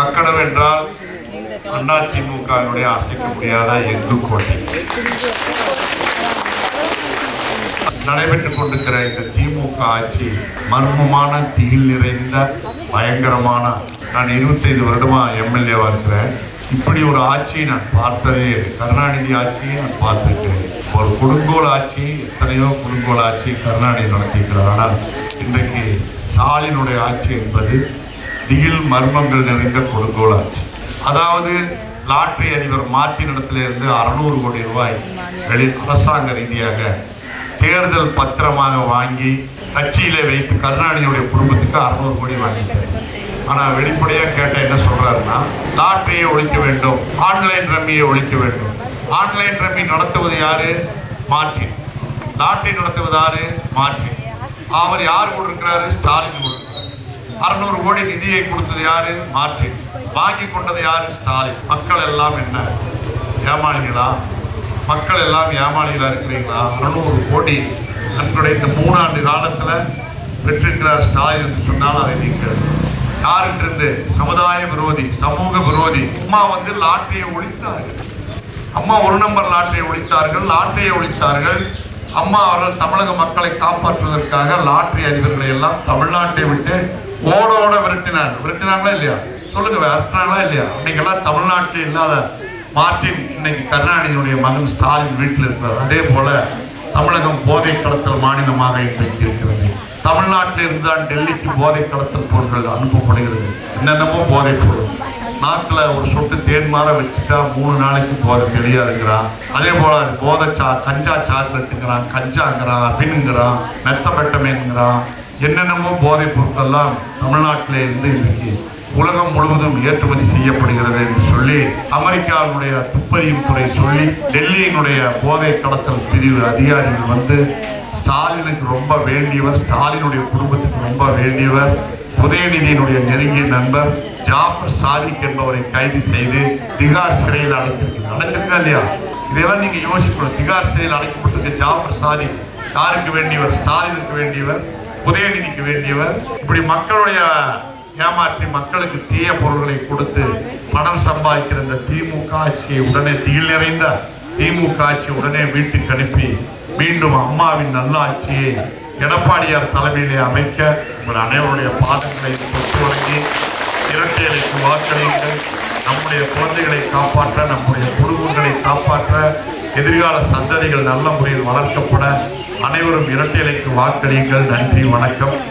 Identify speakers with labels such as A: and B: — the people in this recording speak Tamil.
A: கக்கடம் என்றால் அதிமுகவினுடைய அசைக்க முடியாத எங்கு கோட்டை நடைபெற்றுக் கொண்டிருக்கிற இந்த திமுக ஆட்சி மர்மமான தீயில் நிறைந்த பயங்கரமான. நான் இருபத்தைந்து வருடமா எம்எல்ஏவா இருக்கிறேன். இப்படி ஒரு ஆட்சியை நான் பார்த்ததே கருணாநிதி ஆட்சியை நான் பார்த்திருக்கிறேன். ஒரு கொடுங்கோல் ஆட்சி எத்தனையோ கொடுங்கோல் ஆட்சி கருணாநிதி நடத்தியிருக்கிறார். ஆனால் இன்றைக்கு ஸ்டாலினுடைய ஆட்சி என்பது திகில் மர்மங்கள் நிறைந்த கொடுங்கோல் அதாவது லாட்ரி அதிபர் மார்ட்டின் இடத்துல இருந்து அறுநூறு கோடி ரூபாய் வெளி அரசாங்க ரீதியாக தேர்தல் பத்திரமாக வாங்கி கட்சியில வைத்து கருணாநிதியுடைய குடும்பத்துக்கு அறுநூறு கோடி வாங்கிட்டார். ஆனால் வெளிப்படையாக கேட்ட என்ன சொல்றாருன்னா லாட்ரியை ஒழிக்க வேண்டும் ஆன்லைன் ரம்மியை ஒழிக்க வேண்டும். ஆன்லைன் ரம்மி நடத்துவது யாரு? மார்ட்டின். லாட்ரி நடத்துவது யாரு? மார்ட்டின். அவர் யார் கொடுக்கிறாரு ஸ்டாலின் கொடுக்கிறார் அறுநூறு கோடி நிதியை கொடுத்தது யாரு? மார்ட்டின் வாங்கி கொண்டது யாரு? ஸ்டாலின். மக்கள் எல்லாம் என்ன? ஏமாளிகளா? மக்கள் எல்லாம் ஏமாளிகளா இருக்கிறீங்களா? அறுநூறு கோடி தன்னுடைய இந்த மூணாண்டு காலத்துல பெற்றிருக்கிறார் ஸ்டாலின் என்று சொன்னால் அதை நீங்கள் யாருன்றிருந்து சமுதாய விரோதி சமூக விரோதி. அம்மா வந்து லாட்டரியை ஒழித்தார்கள். அம்மா ஒரு நம்பர் லாட்டரியை ஒழித்தார்கள். லாட்டரியை ஒழித்தார்கள். அம்மா அவர்கள் தமிழக மக்களை காப்பாற்றுவதற்காக லாட்டரி அதிபர்களை எல்லாம் தமிழ்நாட்டை விட்டு ஓட விரட்டினார். விரட்டினாங்களா இல்லையா? சொல்லுங்க விரட்டினாங்களா இல்லையா? இன்னைக்கெல்லாம் தமிழ்நாட்டில் இல்லாத மார்டின் இன்னைக்கு கருணாநிதியுடைய மகன் ஸ்டாலின் வீட்டில் இருக்கிறார். அதே போல தமிழகம் போதை கடத்தல் மாநிலமாக இன்றைக்கு இருக்கிறது. தமிழ்நாட்டில் இருந்தால் டெல்லிக்கு போதை கடத்தல் பொருட்கள் அனுப்பப்படுகிறது. என்னென்னமோ போதை பொருள். நாட்டில் ஒரு சொட்டு தேன் மாற வச்சுட்டா மூணு நாளைக்கு போதை தெரியாதுங்கிறான் அதே போல் அது போதை சா கஞ்சா சாக்லேட்டுங்கிறான் கஞ்சாங்கிறான் அபினுங்கிறான் மெத்தமெட்டமேங்கிறான் என்னென்னமோ போதைப் பொருட்கள்லாம் தமிழ்நாட்டிலே இருந்து இன்றைக்கு உலகம் முழுவதும் ஏற்றுமதி செய்யப்படுகிறது என்று சொல்லி அமெரிக்காவினுடைய துப்பறியும் துறை சொல்லி டெல்லியினுடைய போதை கடத்தல் பிரிவு அதிகாரிகள் வந்து ஸ்டாலினுக்கு ரொம்ப வேண்டியவர் ஸ்டாலினுடைய குடும்பத்துக்கு ரொம்ப வேண்டியவர் உதயநிதியினுடைய நெருங்கிய நண்பர் ஜாஃபர் சாதிக் என்பவரை கைது செய்து திகார் சிறையில் அடைத்திருக்கிறார். அடைச்சிருக்கா இல்லையா? இதெல்லாம் நீங்கள் யோசிக்கணும். திகார் சிறையில் அடைக்கப்பட்டிருக்க ஜாஃபர் சாதிக் யாருக்கு வேண்டியவர்? ஸ்டாலினுக்கு வேண்டியவர். உதயநிதிக்கு வேண்டியவர். இப்படி மக்களுடைய ஏமாற்றி மக்களுக்கு தீய பொருள்களை கொடுத்து பணம் சம்பாதிக்கிற இந்த திமுக ஆட்சியை உடனே திகில் நிறைந்த திமுக ஆட்சி உடனே வீட்டுக்கு அனுப்பி மீண்டும் அம்மாவின் நல்ல ஆட்சியை எடப்பாடியார் தலைமையிலே அமைக்க உங்கள் அனைவருடைய பாதங்களை தொட்டு வழங்கி இரட்டையலைக்கு வாக்களியுங்கள் நம்முடைய குழந்தைகளை காப்பாற்ற நம்முடைய குடும்பங்களை காப்பாற்ற எதிர்கால சந்ததிகள் நல்ல முறையில் வளர்க்கப்பட அனைவரும் இரட்டையலைக்கு வாக்களியுங்கள். நன்றி வணக்கம்.